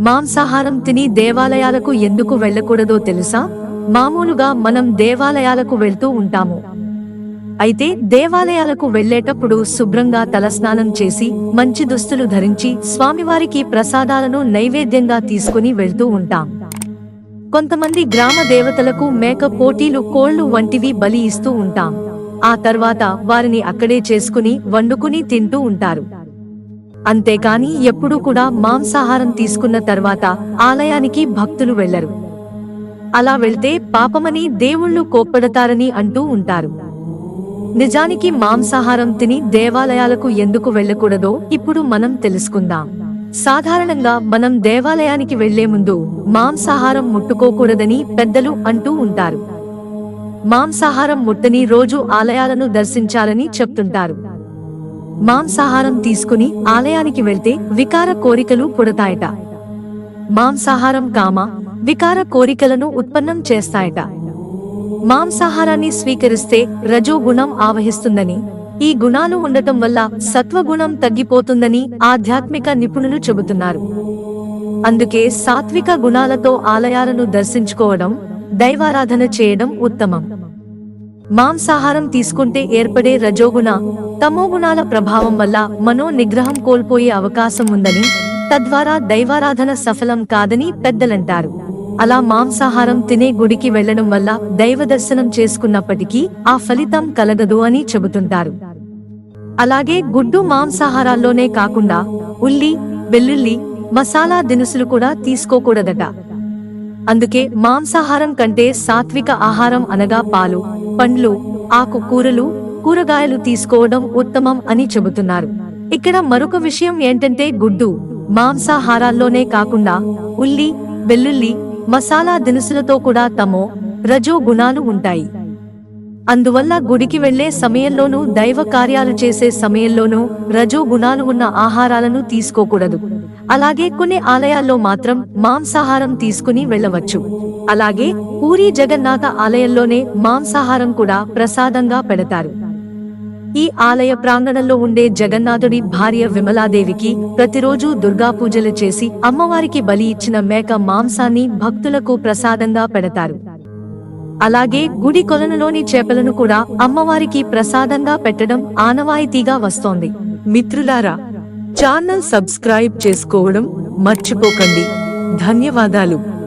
మాంసాహారం తిని దేవాలయాలకు ఎందుకు వెళ్ళకూడదో తెలుసా? మామూలుగా మనం దేవాలయాలకు వెళ్తూ ఉంటాము. అయితే దేవాలయాలకు వెళ్ళేటప్పుడు శుభ్రంగా తలస్నానం చేసి మంచి దుస్తులు ధరించి స్వామివారికి ప్రసాదాలను నైవేద్యంగా తీసుకుని వెళ్తూ ఉంటాం. కొంతమంది గ్రామ దేవతలకు మేక పోటీలు కోళ్ళు వంటివి బలి ఇస్తూ ఉంటాం. ఆ తర్వాత వారిని అక్కడే చేసుకుని వండుకుని తింటూ ఉంటారు. అంతేకాని ఎప్పుడూ కూడా మాంసాహారం తీసుకున్న తర్వాత ఆలయానికి భక్తులు వెళ్ళరు అలా వెళ్తే పాపమని దేవుళ్ళు కోప్పడతారని అంటూ ఉంటారు. నిజానికి మాంసాహారం తిని దేవాలయాలకు ఎందుకు వెళ్ళకూడదో ఇప్పుడు మనం తెలుసుకుందాం. సాధారణంగా మనం దేవాలయానికి వెళ్ళే ముందు మాంసాహారం ముట్టుకోకూడదని పెద్దలు అంటూ ఉంటారు. మాంసాహారం ముట్టని రోజు ఆలయాలను దర్శించాలని చెప్తుంటారు. మాంసాహారం తీసుకుని ఆలయానికి వెళ్తే వికార కోరికలు పుడతాయట. మాంసాహారం కామ వికార కోరికలను ఉత్పన్నం చేస్తాయట. మాంసాహారాన్ని స్వీకరిస్తే రజోగుణం ఆవహిస్తుందని ఈ గుణాలు ఉండటం వల్ల సత్వగుణం తగ్గిపోతుందని ఆధ్యాత్మిక నిపుణులు చెబుతున్నారు. అందుకే సాత్విక గుణాలతో ఆలయాలను దర్శించుకోవడం దైవారాధన చేయడం ఉత్తమం. మాంసాహారం తీసుకుంటే ఏర్పడే రజోగుణ తమోగుణాల ప్రభావం వల్ల మనో నిగ్రహం కోల్పోయే అవకాశం ఉందని తద్వారా దైవారాధన సఫలం కాదని పెద్దలంటారు. అలా మాంసాహారం తినే గుడికి వెళ్ళడం వల్ల దైవ దర్శనం చేసుకున్నప్పటికీ ఆ ఫలితం కలగదు అని చెబుతుంటారు. అలాగే గుడ్డు మాంసాహారాల్లోనే కాకుండా ఉల్లి వెల్లుల్లి మసాలా దినుసులు కూడా తీసుకోకూడదట. అందుకే మాంసాహారం కంటే సాత్విక ఆహారం అనగా పాలు పండ్లు ఆకుకూరలు కూరగాయలు తీసుకోవడం ఉత్తమం అని చెబుతున్నారు. ఇక్కడ మరొక విషయం ఏంటంటే గుడ్డు. మాంసాహారాల్లోనే కాకుండా ఉల్లి వెల్లుల్లి మసాలా దినుసులతో కూడా తమో రజో గుణాలు ఉంటాయి. అందువల్ల గుడికి వెళ్ళే సమయంలోనూ దైవ కార్యాలు చేసే సమయంలోనూ రజో గుణాలు ఉన్న ఆహారాలను తీసుకోకూడదు. అలాగే కొన్ని ఆలయాల్లో మాత్రం మాంసాహారం తీసుకుని వెళ్ళవచ్చు. అలాగే పూరి జగన్నాథ ఆలయంలోనే మాంసాహారం కూడా ప్రసాదంగా పెడతారు. ఈ ఆలయ ప్రాంగణంలో ఉండే జగన్నాథుడి భార్య విమలాదేవికి ప్రతిరోజు దుర్గా పూజలు చేసి అమ్మవారికి బలి ఇచ్చిన మేక మాంసాన్ని భక్తులకు ప్రసాదంగా పెడతారు. అలాగే గుడి కొలనులోని చేపలను కూడా అమ్మవారికి ప్రసాదంగా పెట్టడం ఆనవాయితీగా వస్తోంది. మిత్రులారా ఛానల్ సబ్స్క్రైబ్ చేసుకోవడం మర్చిపోకండి. ధన్యవాదాలు.